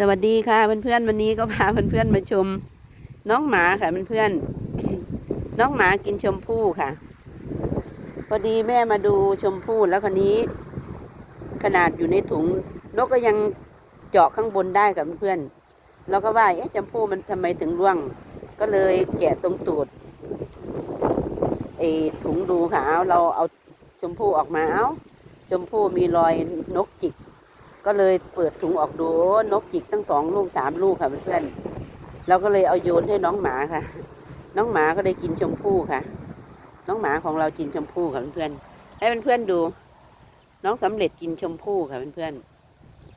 สวัสดีค่ะเพื่อนๆวันนี้ก็พาเพื่อนๆมาชมน้องหมาค่ะเพื่อนๆน้องหมากินชมพู่ค่ะ พอดีแม่มาดูชมพู่แล้วคนนี้ ขนาดอยู่ในถุงนกก็ยังเจาะข้างบนได้ค่ะเพื่อนๆเราก็ว่าเอ๊ะชมพู่มันทำไมถึงร่วง ก็เลยแกะตรงตูดไอ้ถุงดูค่ะเอาเราเอาชมพู่ออกมาเอาชมพู่มีรอยนกจิก ก็เลยเปิดถุงออกดูนกจิกตั้งสองลูกสามลูกค่ะเพื่อนๆเราก็เลยเอาโยนให้น้องหมาค่ะ น้องหมาก็ได้กินชมพู่ค่ะ น้องหมาของเรากินชมพู่ค่ะเพื่อนๆให้เพื่อนๆดู น้องสำเร็จกินชมพู่ค่ะเพื่อน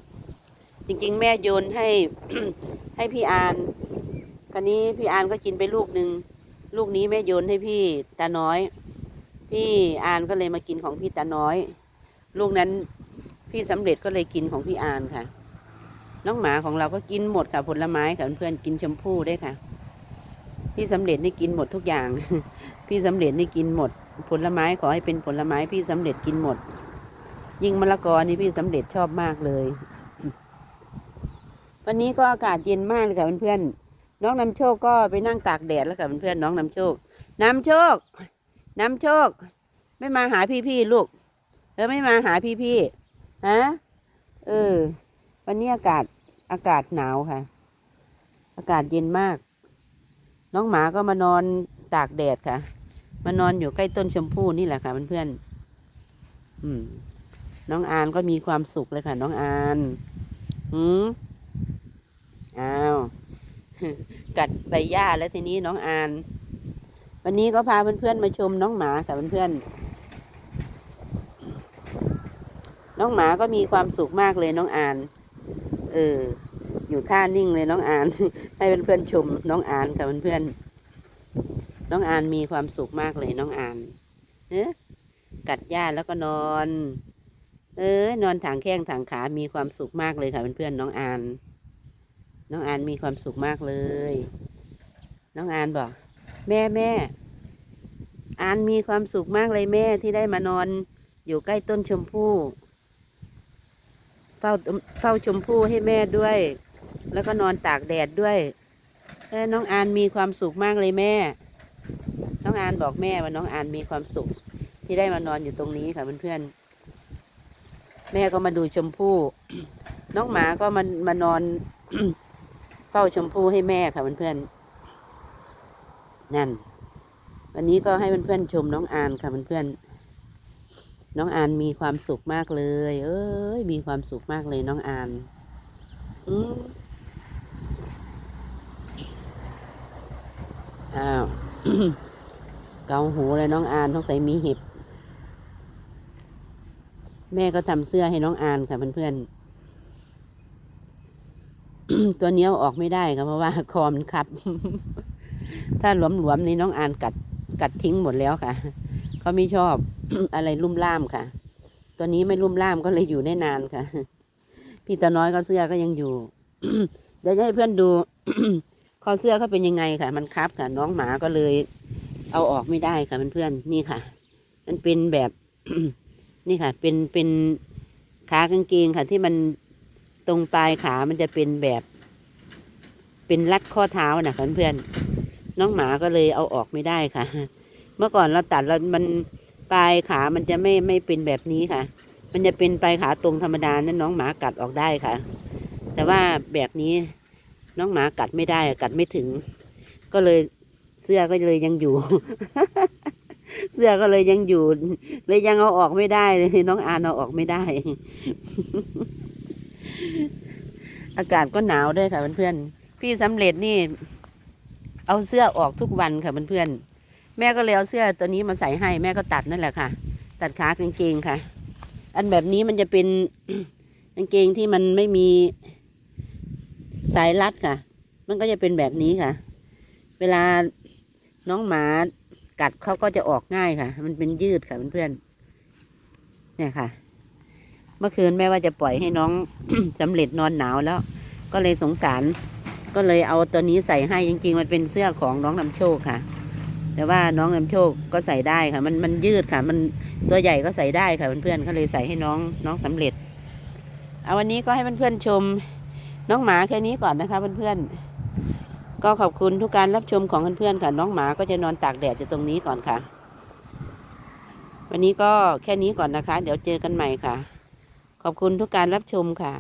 ๆจริง ๆ แม่โยนให้ให้พี่อานคราวนี้พี่อานก็กินไปลูกหนึ่งลูกนี้แม่โยนให้พี่ตาน้อย พี่อานก็เลยมากินของพี่ตาน้อย ลูกนั้น พี่สำเร็จก็เลยกินของพี่อานค่ะ น้องหมาของเราก็กินหมดค่ะผลไม้ค่ะเพื่อนๆกินชมพู่ได้ค่ะ พี่สำเร็จนี่กินหมดทุกอย่าง พี่สำเร็จนี่กินหมด ผลไม้ขอให้เป็นผลไม้พี่สำเร็จกินหมด ยิ่งมะละกอนี่พี่สำเร็จชอบมากเลย วันนี้ก็อากาศเย็นมากเลยค่ะเพื่อนๆน้องนำโชคก็ไปนั่งตากแดดแล้วค่ะเพื่อนๆน้องนำโชคน้ำโชคน้ำโชค ไม่มาหาพี่ๆลูกเออไม่มาหาพี่ๆ ฮะเออ วันนี้อากาศอากาศหนาวค่ะ อากาศเย็นมาก น้องหมาก็มานอนตากแดดค่ะ มานอนอยู่ใกล้ต้นชมพู่นี่แหละค่ะเพื่อนๆอืม น้องอานก็มีความสุขเลยค่ะ น้องอานหืมอ้าวกัดใบหญ้าแล้วทีนี้น้องอาน วันนี้ก็พาเพื่อนๆมาชมน้องหมาค่ะเพื่อนๆ น้องหมาก็มีความสุขมากเลยน้องอาน เออ อยู่ท่านิ่งเลยน้องอาน ให้เพื่อนๆชมน้องอานค่ะเพื่อนๆน้องอานมีความสุขมากเลยน้องอานเอ๊ะกัดหญ้าแล้วก็นอน เออนอนถางแข้งถางขา มีความสุขมากเลยค่ะเพื่อนๆน้องอาน น้องอานมีความสุขมากเลย น้องอานบอกแม่แม่อานมีความสุขมากเลยแม่ที่ได้มานอนอยู่ใกล้ต้นชมพู่ เฝ้าเฝ้าชมพู่ให้แม่ด้วย แล้วก็นอนตากแดดด้วยเออน้องอานมีความสุขมากเลยแม่ น้องอานบอกแม่ว่าน้องอานมีความสุข ที่ได้มานอนอยู่ตรงนี้ค่ะเพื่อนๆแม่ก็มาดูชมพู่ น้องหมาก็มามานอนเฝ้าชมพู่ให้แม่ค่ะเพื่อนๆนั่น วันนี้ก็ให้เพื่อนๆชมน้องอานค่ะเพื่อนๆ น้องอานมีความสุขมากเลย เอ้ย มีความสุขมากเลยน้องอานอืมอ้าว เกาหูเลยน้องอานต้องใส่มีเห็บ แม่ก็ทำเสื้อให้น้องอานค่ะเพื่อนๆ ตัวเนี้ยอออกไม่ได้ค่ะเพราะว่าคอมันคับ ถ้าหลวมๆนี่น้องอานกัดกัดทิ้งหมดแล้วค่ะ เขาไม่ชอบอะไรลุ่มล่ามค่ะ ตัวนี้ไม่ลุ่มล่ามก็เลยอยู่ได้นานค่ะ พี่ตาน้อยก็เสื้อก็ยังอยู่ เดี๋ยวให้เพื่อนดูคอเสื้อเขาเป็นยังไงค่ะ มันคับค่ะ น้องหมาก็เลย เอาออกไม่ได้ค่ะเพื่อนๆนี่ค่ะ มันเป็นแบบนี่ค่ะ เป็นเป็นขากางเกงค่ะ ที่มันตรงปลายขามันจะเป็นแบบ เป็นรัดข้อเท้านะคะเพื่อนๆน้องหมาก็เลยเอาออกไม่ได้ค่ะ มื่อก่อนเราตัดแล้วมันปลายขามันจะไม่ไม่เป็นแบบนี้ค่ะ มันจะเป็นปลายขาตรงธรรมดานั่นน้องหมากัดออกได้ค่ะ แต่ว่าแบบนี้น้องหมากัดไม่ได้กัดไม่ถึง ก็เลยเสื้อก็เลยยังอยู่ เสื้อก็เลยยังอยู่เลยยังเอาออกไม่ได้เลยน้องอานเอาออกไม่ได้ อากาศก็หนาวด้วยค่ะเพื่อนๆพี่สำเร็จนี่ เอาเสื้อออกทุกวันค่ะเพื่อนๆ แม่ก็เลยเอาเสื้อตัวนี้มาใส่ให้ แม่ก็ตัดนั่นแหละค่ะ ตัดขากางเกงค่ะ อันแบบนี้มันจะเป็นกางเกงที่มันไม่มีสายรัดค่ะ มันก็จะเป็นแบบนี้ค่ะ เวลาน้องหมากัดเขาก็จะออกง่ายค่ะ มันเป็นยืดค่ะเพื่อนๆเนี่ยค่ะ เมื่อคืนแม่ว่าจะปล่อยให้น้องสำเร็จนอนหนาวแล้ว ก็เลยสงสาร ก็เลยเอาตัวนี้ใส่ให้จริง ๆ มันเป็นเสื้อของน้องนำโชคค่ะ แต่ว่าน้องนำโชคก็ใส่ได้ค่ะ มันมันยืดค่ะ มันตัวใหญ่ก็ใส่ได้ค่ะเพื่อนๆก็เลยใส่ให้น้องน้องสำเร็จ เอาวันนี้ก็ให้เพื่อนๆชมน้องหมาแค่นี้ก่อนนะคะเพื่อนๆก็ขอบคุณทุกการรับชมของเพื่อนๆค่ะ น้องหมาก็จะนอนตากแดดอยู่ตรงนี้ก่อนค่ะ วันนี้ก็แค่นี้ก่อนนะคะ เดี๋ยวเจอกันใหม่ค่ะ ขอบคุณทุกการรับชมค่ะ